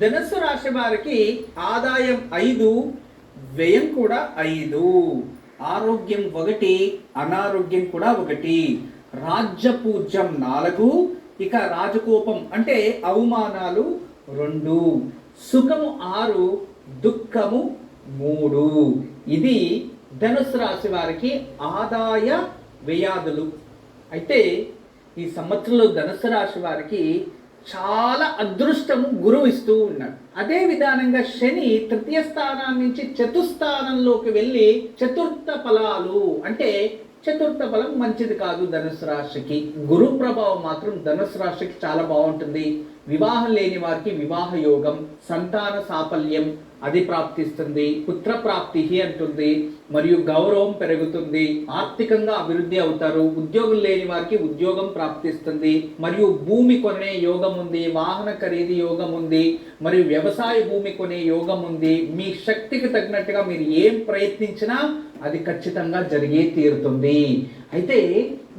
ధనస్సు రాశి వారికి ఆదాయం ఐదు వ్యయం కూడా ఐదు. ఆరోగ్యం ఒకటి అనారోగ్యం కూడా ఒకటి. రాజ్యపూజ్యం నాలుగు ఇక రాజకోపం అంటే అవమానాలు రెండు. సుఖము ఆరు దుఃఖము మూడు. ఇది ధనుసు రాశి వారికి ఆదాయ వ్యయాదులు. అయితే ఈ సంవత్సరంలో ధనుసు రాశి వారికి చాలా అదృష్టము గురువు ఇస్తూ ఉన్నాడు. అదే విధానంగా శని తృతీయ స్థానం నుంచి చతుస్థానంలోకి వెళ్ళి చతుర్థ ఫలాలు అంటే చతుర్థ ఫలం మంచిది కాదు ధనుసు రాశికి. గురు ప్రభావం మాత్రం ధనుసు రాశికి చాలా బాగుంటుంది. వివాహం లేని వారికి వివాహ యోగం సంతాన సాఫల్యం అది ప్రాప్తిస్తుంది పుత్ర ప్రాప్తి అంటుంది మరియు గౌరవం పెరుగుతుంది ఆర్థికంగా అభివృద్ధి అవుతారు ఉద్యోగం లేని వారికి ఉద్యోగం ప్రాప్తిస్తుంది మరియు భూమి కొనే యోగం ఉంది వాహన ఖరీదు యోగం ఉంది మరియు వ్యవసాయ భూమి కొనే యోగం ఉంది. మీ శక్తికి తగినట్టుగా మీరు ఏం ప్రయత్నించినా అది ఖచ్చితంగా జరిగే తీరుతుంది. అయితే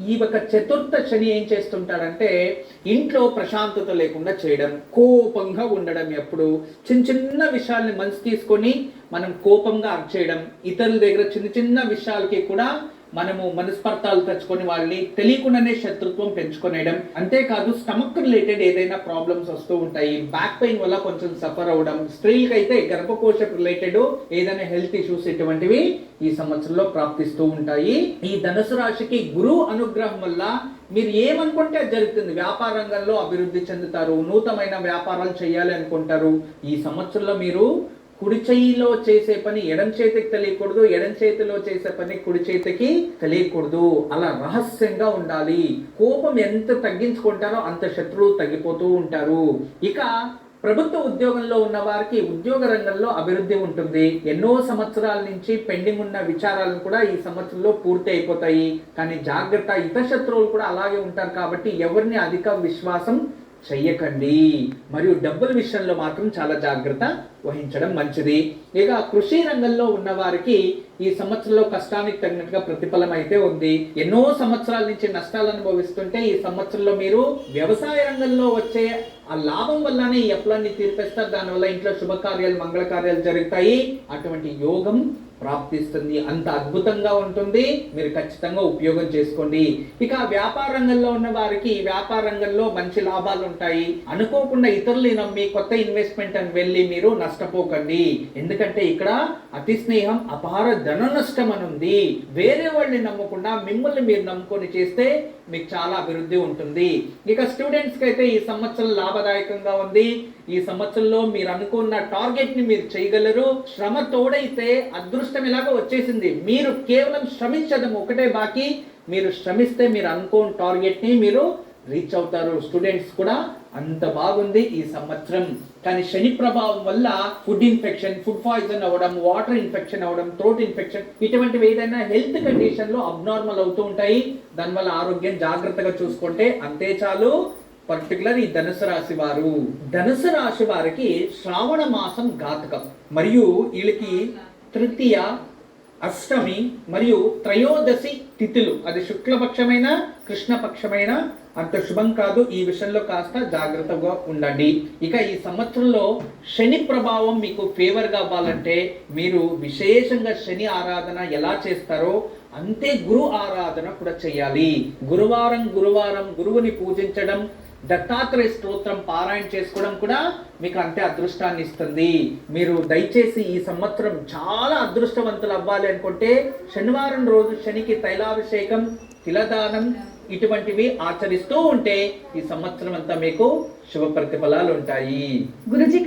ఈ ఒక చతుర్థ శని ఏం చేస్తుంటాడంటే ఇంట్లో ప్రశాంతత లేకుండా చేయడం కోపంగా ఉండడం ఎప్పుడు. చిన్న చిన్న విషయాల్ని మనసు తీసుకొని మనం కోపంగా అర్చేయడం ఇతరుల దగ్గర చిన్న చిన్న విషయాలకి కూడా మనము మనస్పర్ధాలు తెచ్చుకొని వాళ్ళని తెలియకుండానే శత్రుత్వం పెంచుకొనేయడం. అంతేకాదు స్టమక్ రిలేటెడ్ ఏదైనా ప్రాబ్లమ్స్ వస్తూ ఉంటాయి. బ్యాక్ పెయిన్ వల్ల కొంచెం సఫర్ అవ్వడం స్త్రీలకు అయితే గర్భకోశ రిలేటెడ్ ఏదైనా హెల్త్ ఇష్యూస్ ఇటువంటివి ఈ సంవత్సరంలో ప్రాప్తిస్తూ ఉంటాయి. ఈ ధనుసు రాశికి గురువు అనుగ్రహం వల్ల మీరు ఏమనుకుంటే జరుగుతుంది. వ్యాపార రంగంలో అభివృద్ధి చెందుతారు. నూతనమైన వ్యాపారాలు చేయాలి అనుకుంటారు ఈ సంవత్సరంలో మీరు కుడి చేయిలో చేసే పని ఎడం చేతికి తెలియకూడదు ఎడం చేతిలో చేసే పని కుడి చేతికి తెలియకూడదు. అలా రహస్యంగా ఉండాలి. కోపం ఎంత తగ్గించుకుంటారో అంత శత్రువు తగ్గిపోతూ ఉంటారు. ఇక ప్రభుత్వ ఉద్యోగంలో ఉన్న వారికి ఉద్యోగ రంగంలో అభివృద్ధి ఉంటుంది. ఎన్నో సంవత్సరాల నుంచి పెండింగ్ ఉన్న విచారాలు కూడా ఈ సంవత్సరంలో పూర్తి అయిపోతాయి. కానీ జాగ్రత్త ఇతర శత్రువులు కూడా అలాగే ఉంటారు కాబట్టి ఎవరిని అధిక విశ్వాసం చెయ్యకండి. మరియు డబ్బుల విషయంలో మాత్రం చాలా జాగ్రత్త వహించడం మంచిది. ఇక కృషి రంగంలో ఉన్న వారికి ఈ సంవత్సరంలో కష్టానికి తగినట్టుగా ప్రతిఫలం అయితే ఉంది. ఎన్నో సంవత్సరాల నుంచి నష్టాలు అనుభవిస్తుంటే ఈ సంవత్సరంలో మీరు వ్యవసాయ రంగంలో వచ్చే ఆ లాభం వల్లనే ఈ అప్పులన్నీ తీర్పేస్తారు. దానివల్ల ఇంట్లో శుభకార్యాలు మంగళ కార్యాలు జరుగుతాయి. అటువంటి యోగం ప్రాప్తిస్తుంది. అంత అద్భుతంగా ఉంటుంది. మీరు ఖచ్చితంగా ఉపయోగం చేసుకోండి. ఇక వ్యాపార రంగంలో ఉన్న వారికి వ్యాపార రంగంలో మంచి లాభాలు ఉంటాయి. అనుకోకుండా ఇతరులు నమ్మి కొత్త ఇన్వెస్ట్మెంట్ అని వెళ్ళి మీరు నష్టపోకండి. ఎందుకంటే ఇక్కడ అతి స్నేహం అపార ధన నష్టం అని ఉంది. వేరే వాళ్ళని నమ్మకుండా మిమ్మల్ని మీరు నమ్ముకొని చేస్తే మీకు చాలా అభివృద్ధి ఉంటుంది. ఇక స్టూడెంట్స్కి అయితే ఈ సంవత్సరం లాభదాయకంగా ఉంది. ఈ సంవత్సరంలో మీరు అనుకున్న టార్గెట్ని మీరు చేయగలరు. శ్రమ తోడైతే అదృష్టం ఇలాగ వచ్చేసింది. మీరు కేవలం శ్రమించడం ఒకటే బాకీ. మీరు శ్రమిస్తే మీరు అనుకోని టార్గెట్ని మీరు రీచ్ అవుతారు. స్టూడెంట్స్ కూడా అంత బాగుంది ఈ సంవత్సరం. కానీ శని ప్రభావం వల్ల ఫుడ్ ఇన్ఫెక్షన్ ఫుడ్ పాయిజన్ అవ్వడం వాటర్ ఇన్ఫెక్షన్ అవ్వడం థ్రోట్ ఇన్ఫెక్షన్ ఇటువంటివి ఏదైనా హెల్త్ కండిషన్లో అబ్నార్మల్ అవుతూ ఉంటాయి. దానివల్ల ఆరోగ్యం జాగ్రత్తగా చూసుకుంటే అంతే చాలు. పర్టికులర్ ఈ ధనుసు రాశి వారు. ధనుసు రాశి వారికి శ్రావణ మాసం ఘాతకం. మరియు వీళ్ళకి తృతీయ అష్టమి మరియు త్రయోదశి తిథులు. అది శుక్లపక్షమైన కృష్ణపక్షమైన అంత శుభం కాదు. ఈ విషయంలో కాస్త జాగ్రత్తగా ఉండండి. ఇక ఈ సంవత్సరంలో శని ప్రభావం మీకు ఫేవర్గా అవ్వాలంటే మీరు విశేషంగా శని ఆరాధన ఎలా చేస్తారో అంతే గురు ఆరాధన కూడా చేయాలి. గురువారం గురువారం గురువుని పూజించడం దత్తాత్రేయ స్తోత్రం పారాయణ చేసుకోవడం కూడా మీకు అంతే అదృష్టాన్ని ఇస్తుంది. మీరు దయచేసి ఈ సంవత్సరం చాలా అదృష్టవంతులు అవ్వాలి అనుకుంటే శనివారం రోజు శనికి తైలాభిషేకం తిలదానం ఇటువంటివి ఆచరిస్తూ ఉంటే ఈ సంవత్సరం అంతా మీకు శుభ ప్రతిఫలాలు ఉంటాయి. గురుజీ